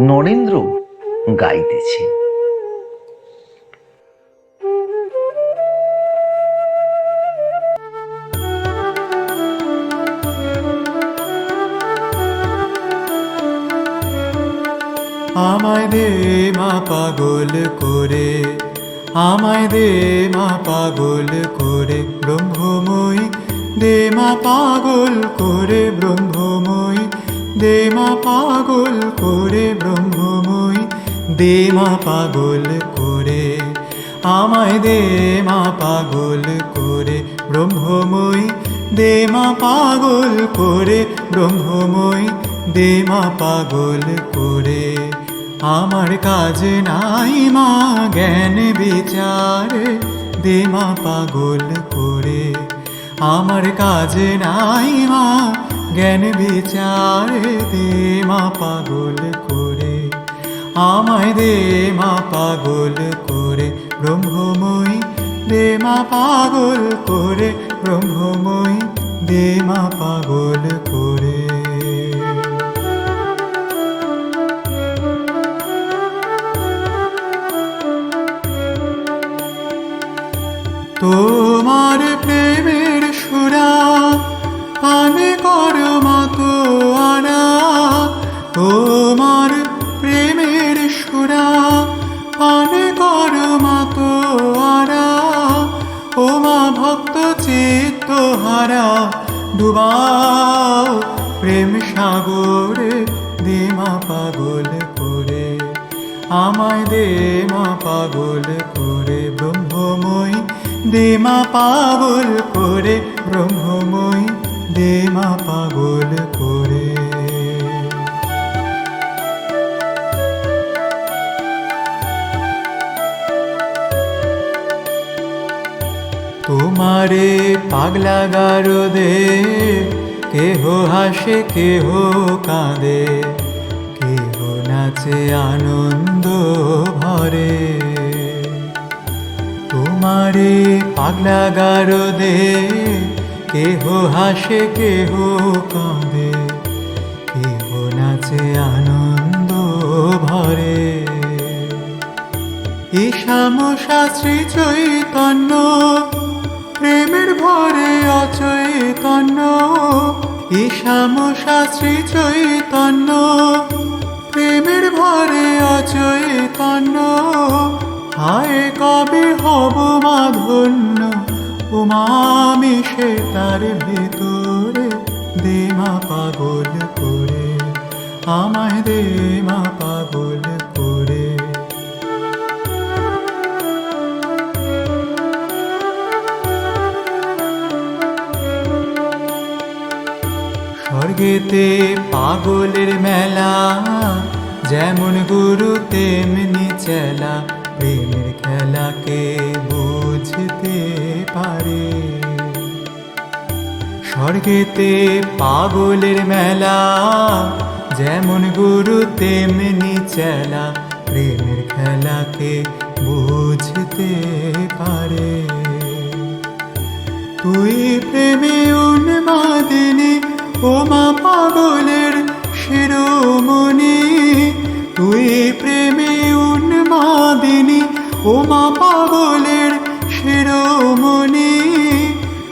নরেন্দ্র গাইতেছেন আমায় দে মা পাগল করে, আমায় দে মা পাগল করে, ব্রহ্মময়ী দে মা পাগল করে, ব্রহ্মময়ী দে মা পাগল করে ব্রহ্মময়ী দে মা পাগল করে, আমায় দে মা পাগল করে ব্রহ্মময়ী দে মা পাগল করে ব্রহ্মময়ী দে মা পাগল করে। আমার কাজ নাই মা জ্ঞান বিচার দে মা পাগল করে। আমার কাজ নাই মা জ্ঞান বিচার দে মা পাগল করে। আমায় দে মা পাগল করে। ব্রহ্মময়ী দে মা পাগল করে। ব্রহ্মময়ী দে মা পাগল করে। তোমার হারা ডুবাও প্রেম সাগরে দে মা পাগল করে। আমায় দে মা পাগল করে, ব্রহ্মময়ী দে মা পাগল করে, ব্রহ্মময়ী দেমা পাগল করে। তোমারে পাগলা গারো দে কেহ হাসে, কেহ কাঁদে, কেহ নাচে আনন্দ ভরে। তোমারে পাগলা গারো দে কেহ হাসে, কেহ কাঁদে, কেহ নাচে আনন্দ ভরে। ঈশাম শাস্ত্রী চৈতন্য প্রেমের ভরে অচৈতন্য ঈশাম শাস্ত্রী চৈতন্য। প্রেমের ভরে অচৈতন্য হায় কবে হব মাধন্য? উমামি সে তার ভেতরে, দেমা পাগল করে, আমায় দে স্বর্গেতে পাগলের মেলা, যেমন গুরু তেমনি চেলা। প্রেমের খেলাকে বুঝতে পারে। স্বর্গেতে পাগলের মেলা, যেমন গুরু তেমনি চেলা। প্রেমের খেলাকে বুঝতে পারে। তুই প্রেমে উন্মাদিনী ও মা পাগলের শিরোমণি। তুই প্রেমে উন্মাদিনী ওমা পাগলের শিরোমণি।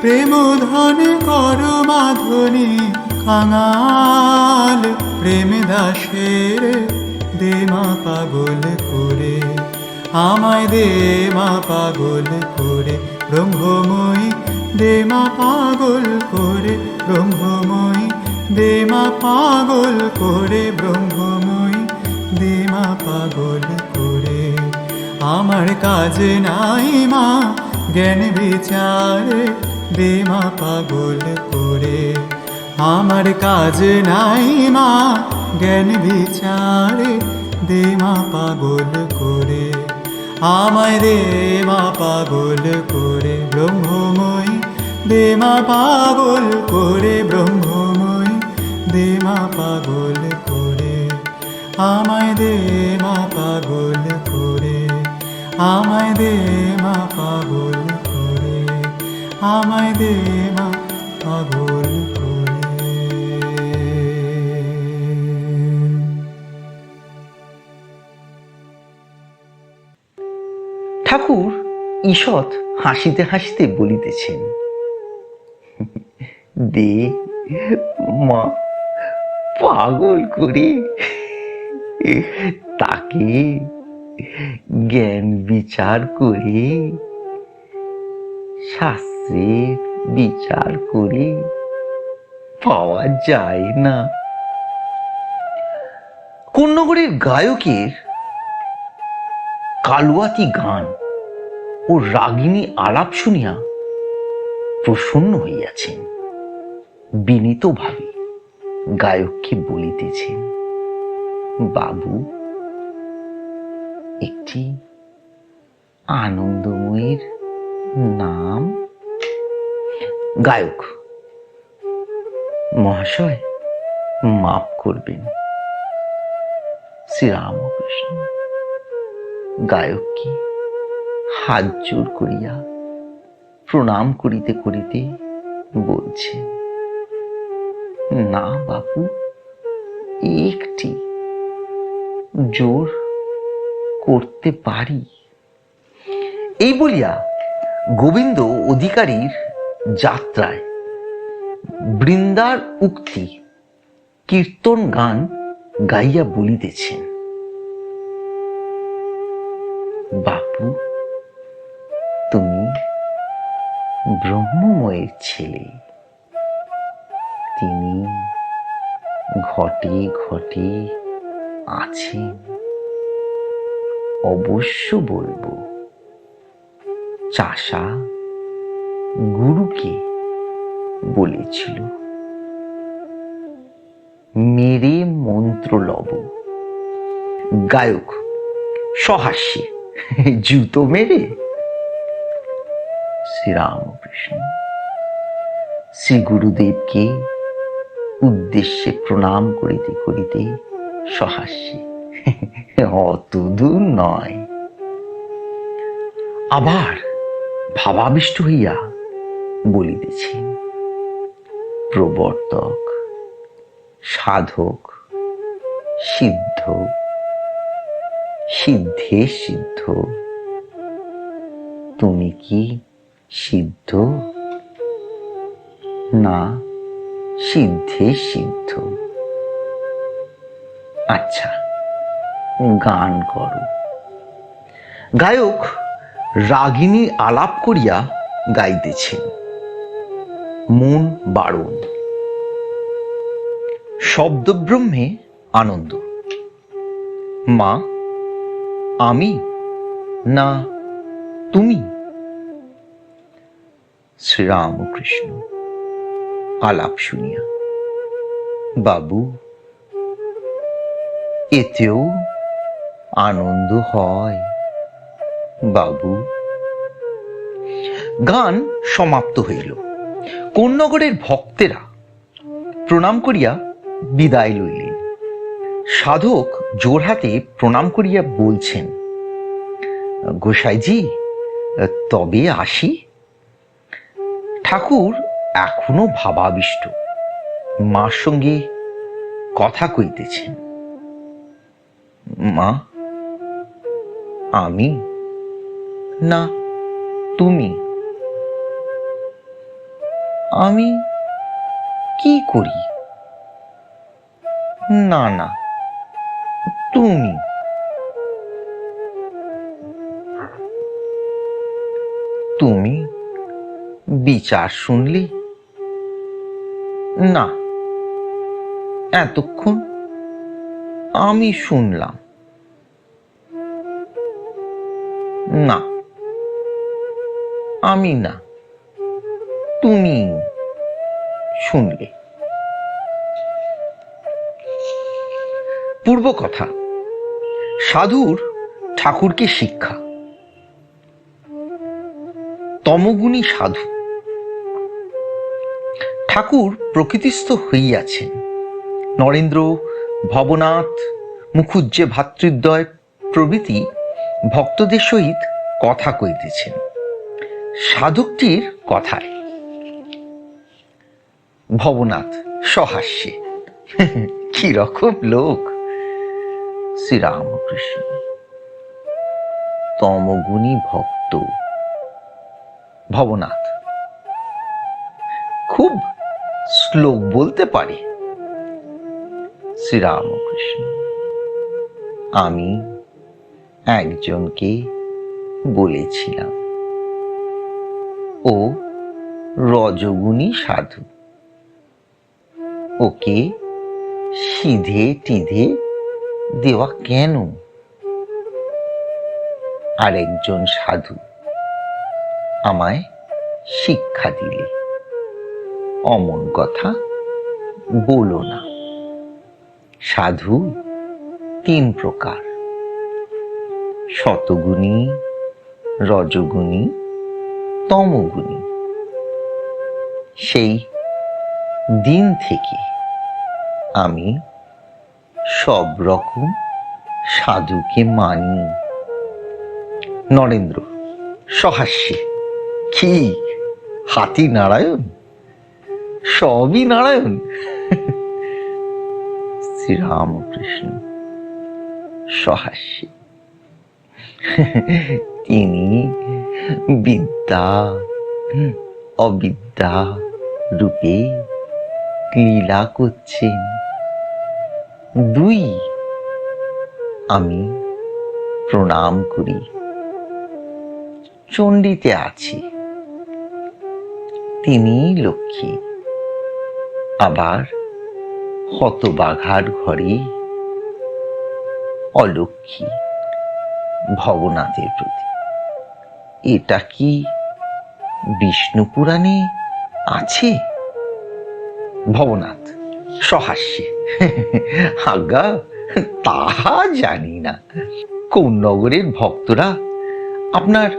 প্রেম ধন কর মাধুনী, কাঙাল প্রেম দাসের দে মা পাগল করে। আমায় দেমা পাগল করে, ব্রহ্মময়ী দে মা পাগল করে ব্রহ্মময়ী দে মা পাগল করে ব্রহ্মময়ী, দেমা পাগল করে। আমার কাজ নাই মা জ্ঞান বিচারে দে মা পাগল করে। আমার কাজ নাই মা জ্ঞান বিচারে, দেমা পাগল করে। আমায় রে মা পাগল করে ব্রহ্মময়ী। দেমা পাগল করে ব্রহ্মময়, দেমা পাগল করে, আমায় দেমা পাগল করে, আমায় দেমা পাগল করে, আমায় দেমা পাগল ঠাকুর ঈষৎ হাসিতে হাসিতে বলিতেছেন দে মা, পাগল করে। তাকে জ্ঞান বিচার করে শাস্ত্রের বিচার করে, পাওয়া যায় না। কন্যগরের গায়কের কালুয়াতি গান ও রাগিনী আলাপ শুনিয়া প্রসন্ন হইয়াছেন। বিনীতভাবে গায়ককে বলিতেছেন বাবু, একটি আনন্দময়ীর নাম? গায়ক, মহাশয়, মাফ করবেন। শ্রীরামকৃষ্ণ, গায়ককে হাত জোর করিয়া প্রণাম করিতে করিতে বলছেন না বাবু একটি জোর করতে পারি। এই বলিয়া গোবিন্দ অধিকারীর যাত্রায় বৃন্দার উক্তি কীর্তন গান গাইয়া বলিতেছেন। বাপু, তুমি ব্রহ্মময়ের ছেলে। তিনি ঘটে ঘটে আছেন অবশ্য বলব, চাষা গুরুকে বলেছিল, মেরে মন্ত্র লব। গায়ক, সহাস্যে, জুতো মেরে। শ্রীরামকৃষ্ণ, শ্রী গুরুদেবকে উদ্দেশ্যে প্রণাম করিতে করিতে সহাস্যে। অত দূর নয়। আবার ভাবাবিষ্ট হইয়া বলিতেছেন প্রবর্তক, সাধক, সিদ্ধ, সিদ্ধে সিদ্ধ, তুমি কি সিদ্ধ? না। সিদ্ধে সিদ্ধ। আচ্ছা গান করো। গায়ক রাগিনী আলাপ করিয়া গাইতেছেন। মন বারণ। শব্দব্রহ্মে আনন্দ। মা, আমি? না, তুমি? শ্রীরামকৃষ্ণ। আলাপ শুনিয়া। বাবু, এতেও আনন্দ হয়। বাবু, গান সমাপ্ত হইল। কোন্নগরের ভক্তেরা প্রণাম করিয়া বিদায় লইলেন। সাধক জোরহাতে প্রণাম করিয়া বলছেন, গোসাইজি, তবে আসি? ঠাকুর এখনও ভাবাবিষ্ট। মার সঙ্গে কথা কইতেছেন মা, আমি? না, তুমি? আমি কি করি? না না, তুমি? তুমি বিচার শুনলি না। এতক্ষণ আমি শুনলাম। না। আমি না। তুমি শুনলে। পূর্ব কথা, সাধুর ঠাকুরকে শিক্ষা। তমগুণী সাধু। ঠাকুর প্রকৃতিস্থ হইয়াছেন। নরেন্দ্র, ভবনাথ মুখুজ্জে ভাতৃদ্বয় প্রভৃতি ভক্তদের সহিত কথা কইতেছেন। সাধকটির কথায়। ভবনাথ সহাস্যে। কি রকম লোক? শ্রীরামকৃষ্ণ। তমগুণী ভক্ত। ভবনাথ শ্লোক বলতে পারে। শ্রীরামকৃষ্ণ, আমি একজনকে বলেছিলাম। ও রজগুণী সাধু। ওকে সিধে টিধে দেওয়া কেন? আরেকজন সাধু আমায় শিক্ষা দিলে। অমন কথা বলো না। সাধু, তিন প্রকার। শতগুণী, রজগুণী, তমগুণী। সেই দিন থেকে আমি সব রকম সাধুকে মানি। নরেন্দ্র, সহাস্যে, কি? হাতি নারায়ণ? সবই নারায়ণ। শ্রীরামকৃষ্ণ সহাস্যে। তিনি বিদ্যা, অবিদ্যা রূপে লীলা করছেন। দুই আমি প্রণাম করি। চণ্ডীতে আছি। তিনি লক্ষ্মী। আবার হতবাঘার ঘরে অলক্ষ্মী ভবনাথের প্রতি। এটা কি বিষ্ণু পুরাণে আছে? ভবনাথ, সহাস্যে। আজ্ঞা তাহা জানি না। কোন নগরের ভক্তরা আপনার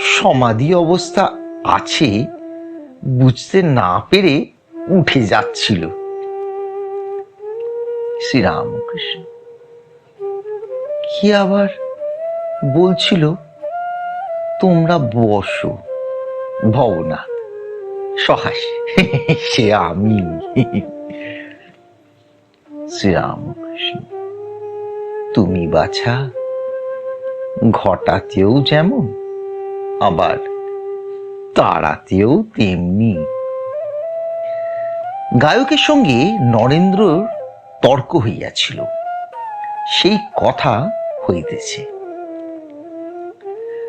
সমাধি অবস্থা আছে বুঝতে না পেরে উঠে যাচ্ছিল। শ্রীরামকৃষ্ণ। কি আবার বলছিল? তোমরা বসো, ভবনাথ। সহাস। সে আমি। শ্রীরামকৃষ্ণ, তুমি বাছা, ঘটাতেও যেমন, আবার তাড়াতেও তেমনি। গায়কের সঙ্গে নরেন্দ্রর তর্ক হইয়াছিল। সেই কথা হইতেছে।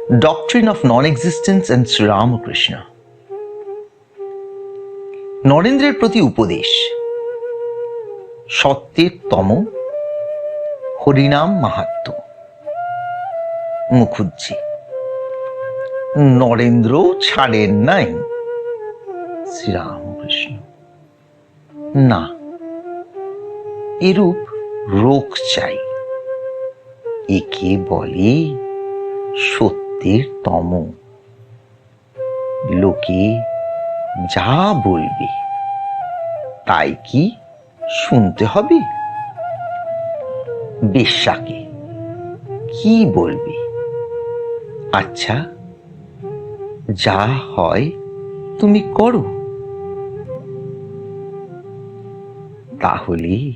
Doctrine of Non-Existence and Sri Ramakrishna নরেন্দ্রের প্রতি উপদেশ। সত্যের তম হরিনাম মাহাত্ম। মুখুজ্জি নরেন্দ্র ছাড়েন নাই শ্রীরামকৃষ্ণ না, এরূপ রোগ চাই। একে বলে সত্যের তম। লোকে যা বলবে, তাই কি শুনতে হবে? বেশ্যাকে কি বলবে? আচ্ছা যা হয় তুমি করো। তাহলে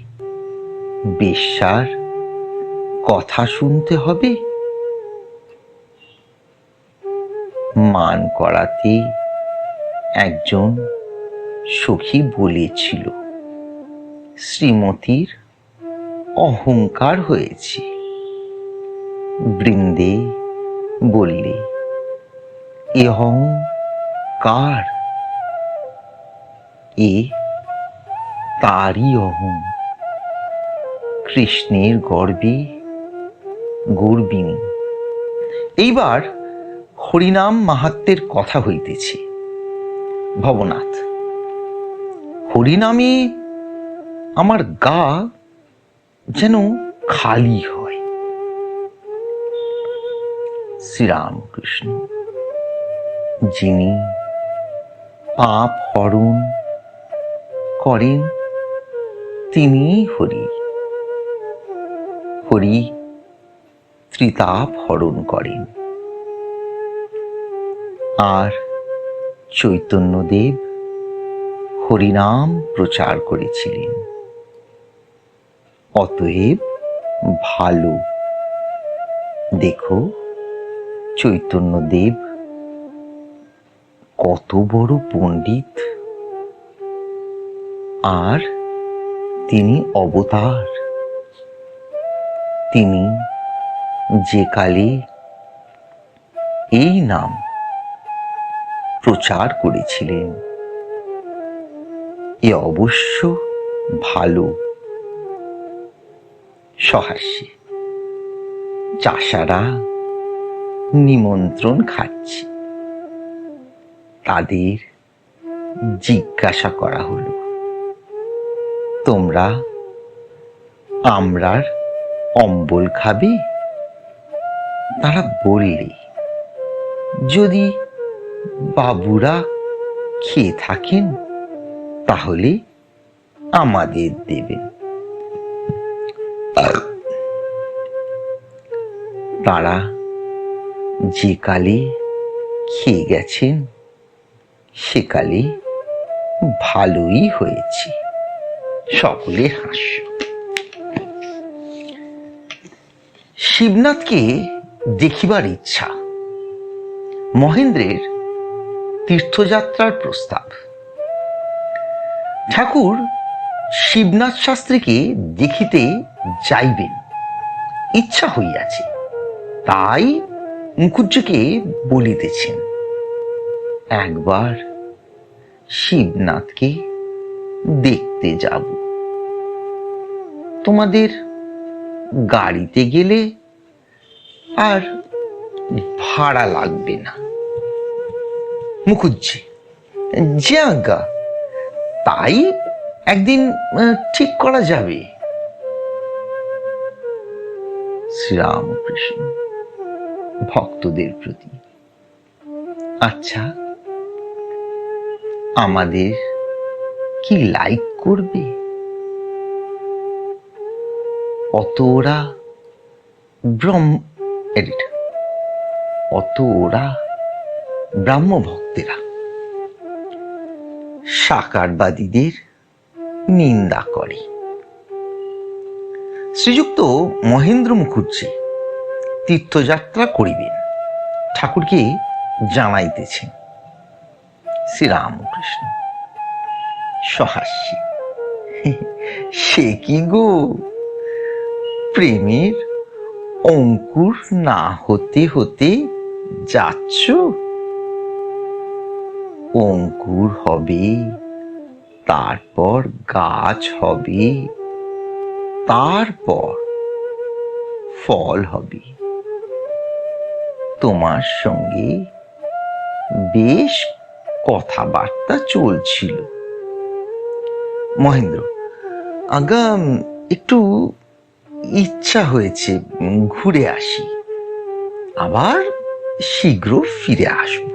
বেশ্যার কথা শুনতে হবে। মান করাতে একজন সখী বলেছিল, শ্রীমতীর অহংকার হয়েছে। বৃন্দে বললে এহং কার এ তারই অহং। কৃষ্ণের গর্বে গর্বিনী। এইবার হরিনাম মাহাত্মের কথা হইতেছে। ভবনাথ, হরিনামে আমার গা যেন খালি হয়। শ্রীরামকৃষ্ণ, যিনি পাপ হরণ করেন তিনি হরি। হরি ত্রিতাপ হরণ করেন। আর চৈতন্যদেব হরিনাম প্রচার করেছিলেন। অতএব ভালো। দেখো, চৈতন্যদেব কত বড় পণ্ডিত। আর তিনি অবতার। তিনি যে কালে এই নাম প্রচার করেছিলেন, এ অবশ্য ভালো সহাস্যে। চাষারা নিমন্ত্রণ খাচ্ছে। তাদের জিজ্ঞাসা করা হলো তোমরা আমরার অম্বল খাবে? তারা বললে, যদি বাবুরা খেয়ে থাকেন, তাহলে আমাদের দেবেন। তারা যে কালে খেয়ে গেছেন সেকালে ভালোই হয়েছে। সকলের হাস্য। শিবনাথকে দেখিবার ইচ্ছা। মহেন্দ্রের তীর্থযাত্রার প্রস্তাব। ঠাকুর শিবনাথ শাস্ত্রীকে দেখিতে যাইবেন। ইচ্ছা হইয়াছে। তাই মুখুজ্জকে বলিতেছেন, একবার শিবনাথকে দেখতে যাব। তোমাদের গাড়িতে গেলে আর ভাড়া লাগবে না। মুখুজ্জি যে আজ্ঞা তাই একদিন ঠিক করা যাবে। শ্রীরামকৃষ্ণ ভক্তদের প্রতি। আচ্ছা আমাদের কি লাইক করবে? অত ওরা ব্রহ্ম এডিট অত ওরা ব্রাহ্ম ভক্তেরা সাকারবাদীদের নিন্দা করে। শ্রীযুক্ত মহেন্দ্র মুখুজ্জি তীর্থযাত্রা করিবেন, ঠাকুরকে জানাইতেছেন। শ্রীরামকৃষ্ণ। সহাস্যে। সে কি গো? প্রেমের অঙ্কুর না হতে হতে যাচ্ছ? অঙ্কুর হবে, তারপর গাছ হবে, তারপর ফল হবে। তোমার সঙ্গে বেশ কথাবার্তা চলছিল। মহেন্দ্র, আগাম, একটু ইচ্ছা হয়েছে ঘুরে আসি। আবার শীঘ্র ফিরে আসব।